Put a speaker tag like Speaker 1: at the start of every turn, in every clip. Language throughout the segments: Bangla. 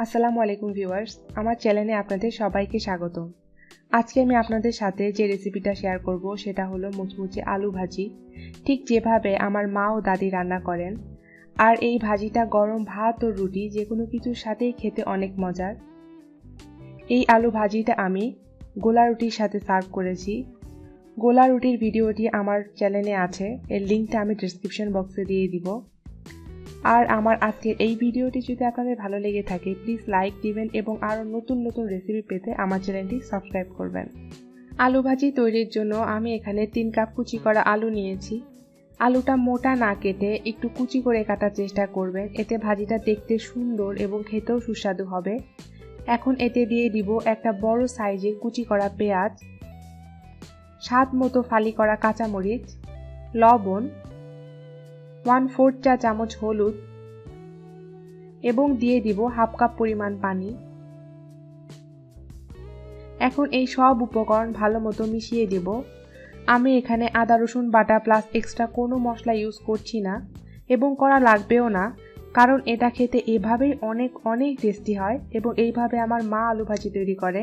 Speaker 1: আসসালামু আলাইকুম ভিউয়ার্স, আমার চ্যানেলে আপনাদের সবাইকে স্বাগত আজকে আমি আপনাদের সাথে যে রেসিপিটা শেয়ার করব, সেটা হলো মুচমুচে আলু ভাজি। ঠিক যেভাবে আমার মা ও দাদি রান্না করেন, আর এই ভাজিটা গরম ভাত ও রুটি যে কোনো কিছুর সাথেই খেতে অনেক মজার। এই আলু ভাজিটা আমি গোলা রুটির সাথে সার্ভ করেছি। গোলা রুটির ভিডিওটি আমার চ্যানেলে আছে, এর লিঙ্কটা আমি ডিসক্রিপশন বক্সে দিয়ে দিব। আর আমার আজকের এই ভিডিওটি যদি আপনাদের ভালো লেগে থাকে প্লিজ লাইক দিবেন এবং আরও নতুন নতুন রেসিপি পেতে আমার চ্যানেলটি সাবস্ক্রাইব করবেন। আলু ভাজি তৈরির জন্য আমি এখানে তিন কাপ কুচি করা আলু নিয়েছি। আলুটা মোটা না কেটে একটু কুচি করে কাটার চেষ্টা করবেন। এতে ভাজিটা দেখতে সুন্দর এবং খেতেও সুস্বাদু হবে। এখন এতে দিয়ে দিব একটা বড় সাইজের কুচি করা পেঁয়াজ, স্বাদ মতো ফালি করা কাঁচামরিচ, লবণ ওয়ান ফোর্থ চা চামচ হলুদ এবং দিয়ে দিব হাফ কাপ পরিমাণ পানি। এখন এই সব উপকরণ ভালো মতো মিশিয়ে দেব। আমি এখানে আদা, রসুন, বাটা প্লাস এক্সট্রা কোনো মশলা ইউজ করছি না এবং করা লাগবেও না, কারণ এটা খেতে এভাবেই অনেক অনেক টেস্টি হয় এবং এইভাবে আমার মা আলু ভাজি তৈরি করে।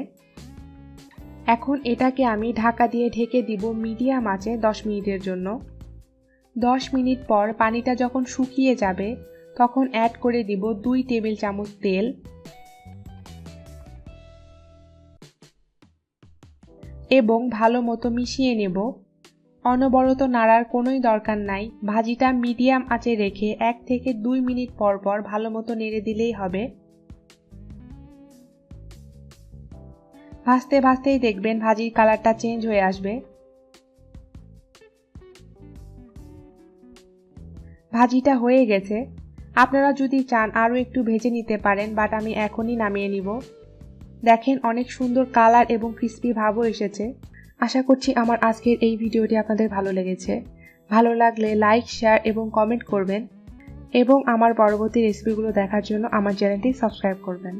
Speaker 1: এখন এটাকে আমি ঢাকা দিয়ে ঢেকে দিব মিডিয়াম আঁচে দশ মিনিটের জন্য। দশ মিনিট পর পানিটা যখন শুকিয়ে যাবে, তখন অ্যাড করে দিব দুই টেবিল চামচ তেল। এবং ভালো মতো মিশিয়ে নেব। অনবরত নাড়ার কোনোই দরকার নাই। ভাজিটা মিডিয়াম আঁচে রেখে এক থেকে দুই মিনিট পর পর ভালো মতো নেড়ে দিলেই হবে। ভাজতে ভাজতেই দেখবেন ভাজির কালারটা চেঞ্জ হয়ে আসবে। ভাজিটা হয়ে গেছে। আপনারা যদি চান আরও একটু ভেজে নিতে পারেন বাট আমি এখনই নামিয়ে নিব। দেখেন অনেক সুন্দর কালার এবং ক্রিস্পি ভাবও এসেছে। আশা করছি আমার আজকের এই ভিডিওটি আপনাদের ভালো লেগেছে। ভালো লাগলে লাইক শেয়ার এবং কমেন্ট করবেন এবং আমার পরবর্তী রেসিপিগুলো দেখার জন্য আমার চ্যানেলটি সাবস্ক্রাইব করবেন।